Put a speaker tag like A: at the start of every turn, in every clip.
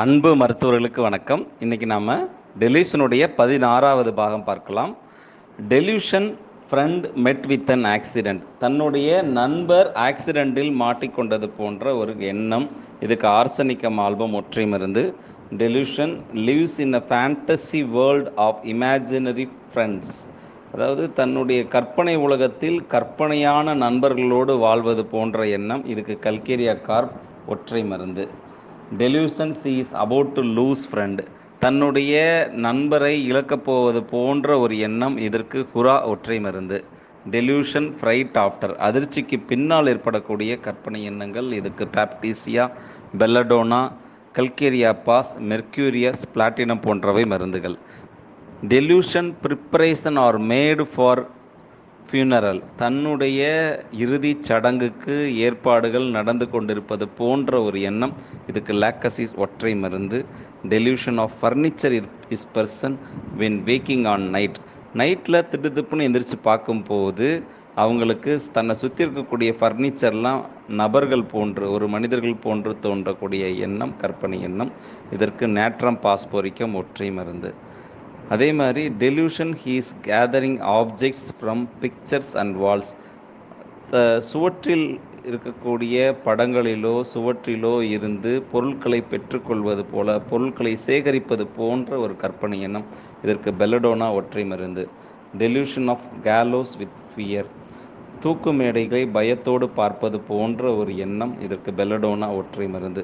A: அன்பு மருத்துவர்களுக்கு வணக்கம் இன்றைக்கி நாம் டெலியூஷனுடைய பதினாறாவது பாகம் பார்க்கலாம் delusion friend met with an accident தன்னுடைய நண்பர் ஆக்சிடெண்ட்டில் மாட்டிக்கொண்டது போன்ற ஒரு எண்ணம் இதுக்கு ஆர்சனிக்கம் ஆல்பம் ஒற்றை மருந்து delusion lives in a fantasy world of imaginary friends அதாவது தன்னுடைய கற்பனை உலகத்தில் கற்பனையான நண்பர்களோடு வாழ்வது போன்ற எண்ணம் இதுக்கு கல்கேரியா கார்ப் ஒற்றை மருந்து delusions is about to lose friend தன்னுடைய நண்பரை இழக்கப் போவது போன்ற ஒரு எண்ணம் இதற்கு ஹுரா ஒற்றை மருந்து டெலியூஷன் ஃப்ரைட் ஆஃப்டர் அதிர்ச்சிக்கு பின்னால் ஏற்படக்கூடிய கற்பனை எண்ணங்கள் இதுக்கு Baptisia Belladonna Calcarea phos Mercurius platinum போன்றவை மருந்துகள் delusion preparation are made for funeral தன்னுடைய இறுதிச் சடங்குக்கு ஏற்பாடுகள் நடந்து கொண்டிருப்பது போன்ற ஒரு எண்ணம் இதுக்கு லேக்கசிஸ் ஒற்றை மருந்து delusion of furniture is person when waking on night நைட்டில் திட்டு எந்திரிச்சு பார்க்கும்போது அவங்களுக்கு தன்னை சுற்றி இருக்கக்கூடிய ஃபர்னிச்சர்லாம் நபர்கள் போன்று ஒரு மனிதர்கள் போன்று தோன்றக்கூடிய எண்ணம் கற்பனை எண்ணம் இதற்கு நேற்றம் பாஸ்போரிக்கம் ஒற்றை மருந்து அதே மாதிரி delusion he's gathering objects from pictures and walls சுவற்றில் இருக்கக்கூடிய படங்களிலோ சுவற்றிலோ இருந்து பொருட்களை பெற்றுக்கொள்வது போல பொருட்களை சேகரிப்பது போன்ற ஒரு கற்பனை எண்ணம் இதற்கு பெலடோனா ஒற்றை மருந்து delusion of gallows with fear தூக்கு மேடைகளை பயத்தோடு பார்ப்பது போன்ற ஒரு எண்ணம் இதற்கு பெலடோனா ஒற்றை மருந்து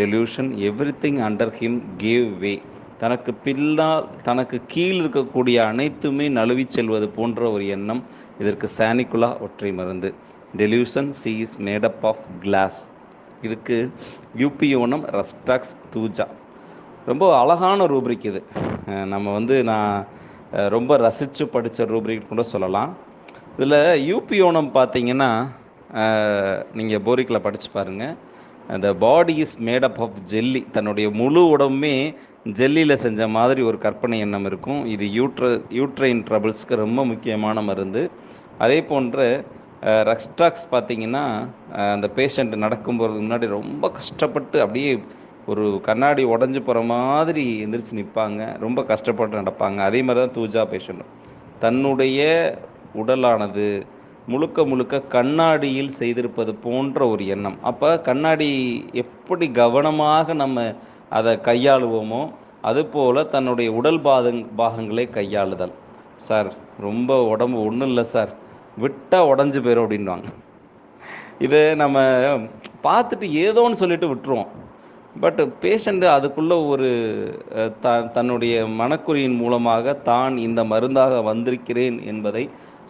A: delusion every thing under him gave way தனக்கு பின்னால் தனக்கு கீழ் இருக்கக்கூடிய அனைத்துமே நழுவி செல்வது போன்ற ஒரு எண்ணம் இதற்கு சானிக்குலா ஒற்றை மருந்து delusion she is made up of glass இதுக்கு யூபியோனம் ரஸ்டாக்ஸ் தூஜா ரொம்ப அழகான ரூப்ரிக் இது நம்ம வந்து நான் ரொம்ப ரசித்து படித்த ரூப்ரிக் கூட சொல்லலாம் இதில் யூபியோனம் பார்த்தீங்கன்னா நீங்கள் போரிக்கில் படித்து பாருங்கள் அந்த body is made up of jelly தன்னுடைய முழு உடம்புமே ஜெல்லியில் செஞ்ச மாதிரி ஒரு கற்பனை எண்ணம் இருக்கும் இது யூட்ர யூட்ரைன் ட்ரபிள்ஸ்க்கு ரொம்ப முக்கியமான மருந்து அதே போன்ற ரக்ஸ்டாக்ஸ் பார்த்திங்கன்னா அந்த பேஷண்ட் நடக்கும் போகிறதுக்கு முன்னாடி ரொம்ப கஷ்டப்பட்டு அப்படியே ஒரு கண்ணாடி உடஞ்சி போகிற மாதிரி எந்திரிச்சு நிற்பாங்க ரொம்ப கஷ்டப்பட்டு நடப்பாங்க அதே மாதிரி தான் தூஜா பேஷண்ட்டும் தன்னுடைய உடலானது முழுக்க முழுக்க கண்ணாடியில் செய்திருப்பது போன்ற ஒரு எண்ணம் அப்போ கண்ணாடி எப்படி கவனமாக நம்ம அதை கையாளுவோமோ அதுபோல் தன்னுடைய உடல் பாத பாகங்களை கையாளுதல் சார் ரொம்ப உடம்பு ஒன்றும் இல்லை சார் விட்டால் உடஞ்சி போயிடும் அப்படின்வாங்க இது நம்ம பார்த்துட்டு ஏதோன்னு சொல்லிட்டு விட்டுருவோம் பட் பேஷண்ட்டு அதுக்குள்ளே ஒரு த தன்னுடைய மனக்குறியின் மூலமாக தான் இந்த மருந்தாக வந்திருக்கிறேன் என்பதை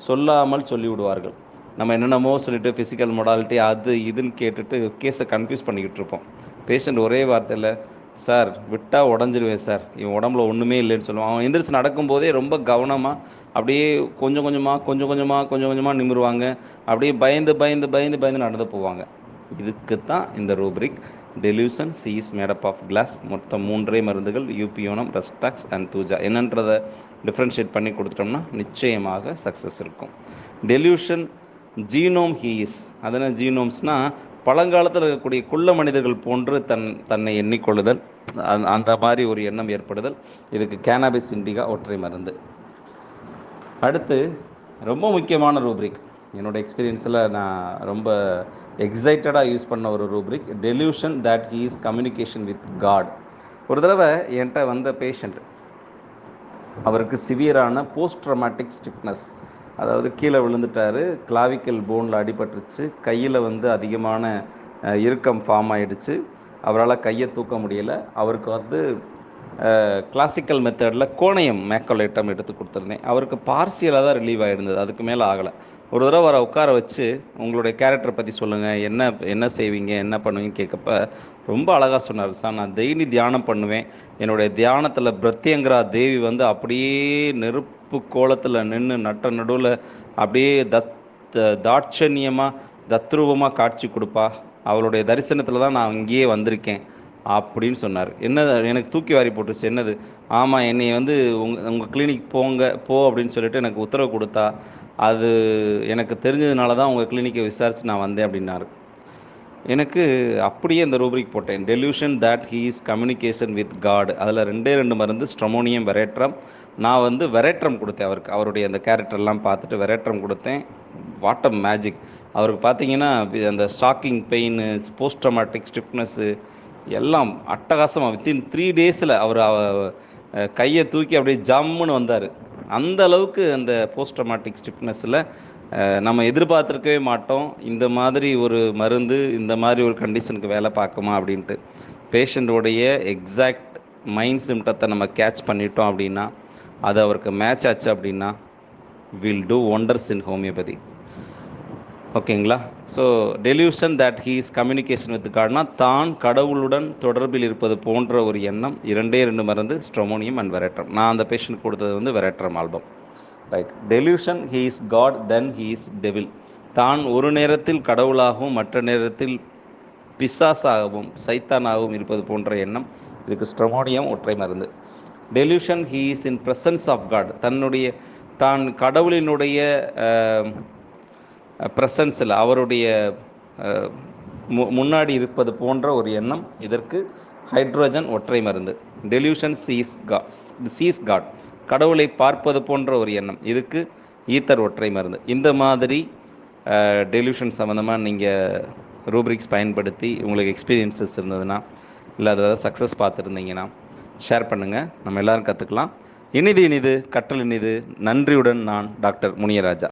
A: சொல்லாமல் சொல்லிவிடுவார்கள் நம்ம என்னென்னமோ சொல்லிவிட்டு ஃபிசிக்கல் மொடாலிட்டி அது இதுன்னு கேட்டுட்டு கேஸை கன்ஃபியூஸ் பண்ணிக்கிட்டு இருப்போம் பேஷண்ட் ஒரே வார்த்தையில் சார் விட்டால் உடஞ்சிருவேன் சார் இவன் உடம்புல ஒன்றுமே இல்லைன்னு சொல்லுவான் அவன் எந்திரிச்சு நடக்கும்போதே ரொம்ப கவனமாக அப்படியே கொஞ்சம் கொஞ்சமாக கொஞ்சம் கொஞ்சமாக கொஞ்சம் கொஞ்சமாக நிமிடுவாங்க அப்படியே பயந்து பயந்து பயந்து பயந்து நடந்து போவாங்க இதுக்கு தான் இந்த rubric delusion she's made up of glass மொத்தம் மூன்றே மருந்துகள் யூபியோனம் ரெஸ்டாக்ஸ் அண்ட் தூஜா என்னன்றதை டிஃப்ரென்ஷியேட் பண்ணி கொடுத்துட்டோம்னா நிச்சயமாக சக்ஸஸ் இருக்கும் டெலியூஷன் ஜீனோம் ஹீஸ் அதனால் ஜீனோம்ஸ்னால் பழங்காலத்தில் இருக்கக்கூடிய குள்ள மனிதர்கள் போன்று தன் தன்னை எண்ணிக்கொள்ளுதல் அந்த மாதிரி ஒரு எண்ணம் ஏற்படுதல் இதுக்கு கேனாபிஸ் இண்டிகா ஒற்றை மருந்து அடுத்து ரொம்ப முக்கியமான ரூப்ரிக் என்னோடய எக்ஸ்பீரியன்ஸில் நான் ரொம்ப எக்ஸைட்டடாக யூஸ் பண்ண ஒரு rubric delusion that is communication with God ஒரு தடவை என்கிட்ட வந்த பேஷண்ட் அவருக்கு சிவியரான போஸ்ட் ட்ரமாட்டிக் அதாவது கீழே விழுந்துட்டார் கிளாவிக்கல் போனில் அடிபட்டுருச்சு கையில் வந்து அதிகமான இறுக்கம் ஃபார்ம் ஆகிடுச்சு அவரால் கையை தூக்க முடியலை அவருக்கு வந்து கிளாசிக்கல் மெத்தடில் கோணயம் மேக்கோலேட்டம் எடுத்து கொடுத்துருந்தேன் அவருக்கு பார்சியலாக தான் ரிலீவ் ஆகிருந்தது அதுக்கு மேலே ஆகலை ஒரு தடவை அவரை உட்கார வச்சு உங்களுடைய கேரக்டரை பற்றி சொல்லுங்கள் என்ன என்ன செய்வீங்க என்ன பண்ணுவீங்க கேட்கப்ப ரொம்ப அழகாக சொன்னார் சார் நான் டெய்லி தியானம் பண்ணுவேன் என்னுடைய தியானத்தில் பிரத்யங்கரா தேவி வந்து அப்படியே நெருப்பு கருப்பு கோலத்தில் நின்று நட்ட நடுவில் அப்படியே தத் தாட்சணியமாக தத்ரூபமாக காட்சி கொடுப்பா அவளுடைய தரிசனத்தில் தான் நான் இங்கேயே வந்திருக்கேன் அப்படின்னு சொன்னார் என்ன எனக்கு தூக்கி வாரி போட்டுச்சு என்னது ஆமாம் என்னை வந்து உங்கள் உங்கள் கிளினிக் போங்க போ அப்படின்னு சொல்லிட்டு எனக்கு உத்தரவு கொடுத்தா அது எனக்கு தெரிஞ்சதுனால தான் உங்கள் கிளினிக்கை விசாரித்து நான் வந்தேன் அப்படின்னாரு எனக்கு அப்படியே அந்த ரூபரிக் போட்டேன் delusion that he is communication with God அதில் ரெண்டே ரெண்டு மருந்து ஸ்ட்ரமோனியம் வெரேற்றம் நான் வந்து வெரேற்றம் கொடுத்தேன் அவருக்கு அவருடைய அந்த கேரக்டர்லாம் பார்த்துட்டு வெரேற்றம் கொடுத்தேன் வாட்டம் மேஜிக் அவருக்கு பார்த்தீங்கன்னா அந்த shocking pain post traumatic stiffness எல்லாம் அட்டகாசமாக வித்தின் த்ரீ டேஸில் அவர் கையை தூக்கி அப்படியே ஜம்முன்னு வந்தார் அந்த அளவுக்கு அந்த போஸ்ட் ட்ரமாட்டிக் ஸ்டிப்னஸில் நம்ம எதிர்பார்த்துருக்கவே மாட்டோம் இந்த மாதிரி ஒரு மருந்து இந்த மாதிரி ஒரு கண்டிஷனுக்கு வேலை பார்க்குமா அப்படின்ட்டு பேஷண்ட்டோடைய எக்ஸாக்ட் மைண்ட் சிம்டத்தை நம்ம கேட்ச் பண்ணிட்டோம் அப்படின்னா அது அவருக்கு மேட்ச் ஆச்சு அப்படின்னா will do wonders in homeopathy ஓகேங்களா so delusion that he is communication with காட்னா தான் கடவுளுடன் தொடர்பில் இருப்பது போன்ற ஒரு எண்ணம் இரண்டே ரெண்டு மருந்து ஸ்ட்ரமோனியம் அண்ட் வெரட்ரம் நான் அந்த பேஷண்ட் கொடுத்தது வந்து veratrum album right delusion he is God then he is devil தான் ஒரு நேரத்தில் கடவுளாகவும் மற்ற நேரத்தில் பிசாஸாகவும் சைத்தானாகவும் இருப்பது போன்ற எண்ணம் இதுக்கு ஸ்ட்ரொமோனியம் ஒற்றை மருந்து delusion he is in presence of God தன்னுடைய தான் கடவுளினுடைய ப்ரெசன்ஸில் அவருடைய முன்னாடி இருப்பது போன்ற ஒரு எண்ணம் இதற்கு ஹைட்ரோஜன் ஒற்றை மருந்து delusion sees God sees God கடவுளை பார்ப்பது போன்ற ஒரு எண்ணம் இதுக்கு ஈத்தர் ஒற்றை மருந்து இந்த மாதிரி டெலியூஷன் சம்மந்தமாக நீங்கள் ரூப்ரிக்ஸ் பயன்படுத்தி உங்களுக்கு எக்ஸ்பீரியன்ஸஸ் இருந்ததுன்னா இல்லை அதாவது சக்ஸஸ் பார்த்துருந்தீங்கன்னா ஷேர் பண்ணுங்கள் நம்ம எல்லோரும் கற்றுக்கலாம் இனிது இனிது கற்றல் இனிது நன்றியுடன் நான் டாக்டர் முனியராஜா